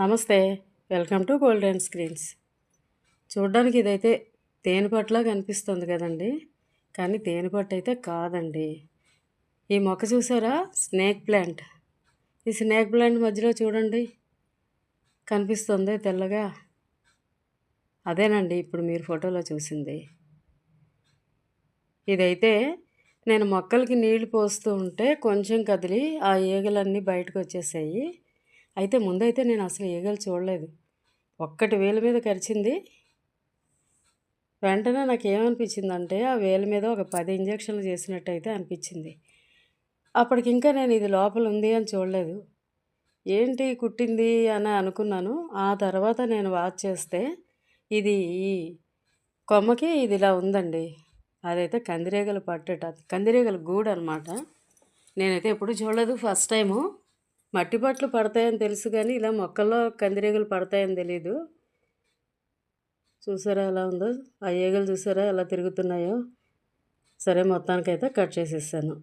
నమస్తే welcome to golden screens. చూడడానికి ఇదైతే తేనెపట్టులా కనిపిస్తుంది కదండి. కానీ తేనెపట్టు అయితే కాదండి. ఈ మొక్క చూసారా? Snake plant. ఈ స్నేక్ ప్లాంట్ మధ్యలో చూడండి. కనిపిస్తుంది తెల్లగా. అదేనండి ఇప్పుడు మీరు ఫోటోలో చూసింది. ఇదైతే నేను మొక్కలకి నీళ్ళు పోస్తూ ఉంటే కొంచెం కదిలి ఆ ఈగలన్నీ బయటకు వచ్చేసాయి. అయితే ముందైతే నేను అసలు ఈగలు చూడలేదు. ఒక్కటి వేలు మీద కరిచింది. వెంటనే నాకు ఏమనిపించిందంటే ఆ వేలు మీద ఒక పది ఇంజక్షన్లు చేసినట్టయితే అనిపించింది. అప్పటికి ఇంకా నేను ఇది లోపల ఉంది అని చూడలేదు. ఏంటి కుట్టింది అని అనుకున్నాను. ఆ తర్వాత నేను వాచ్ చేస్తే ఇది ఈ కొమ్మకి ఇది ఇలా ఉందండి. అదైతే కందిరీగలు పట్టేట కందిరీగల గూడు అనమాట నేనైతే ఎప్పుడు చూడలేదు ఫస్ట్ టైము. మట్టి పట్లు పడతాయని తెలుసు కానీ ఇలా మొక్కల్లో కందిరీగలు పడతాయని తెలీదు. చూసారా ఎలా ఉందో? ఆ ఈగలు చూసారా ఎలా తిరుగుతున్నాయో? సరే మొత్తానికైతే కట్ చేసేసాను.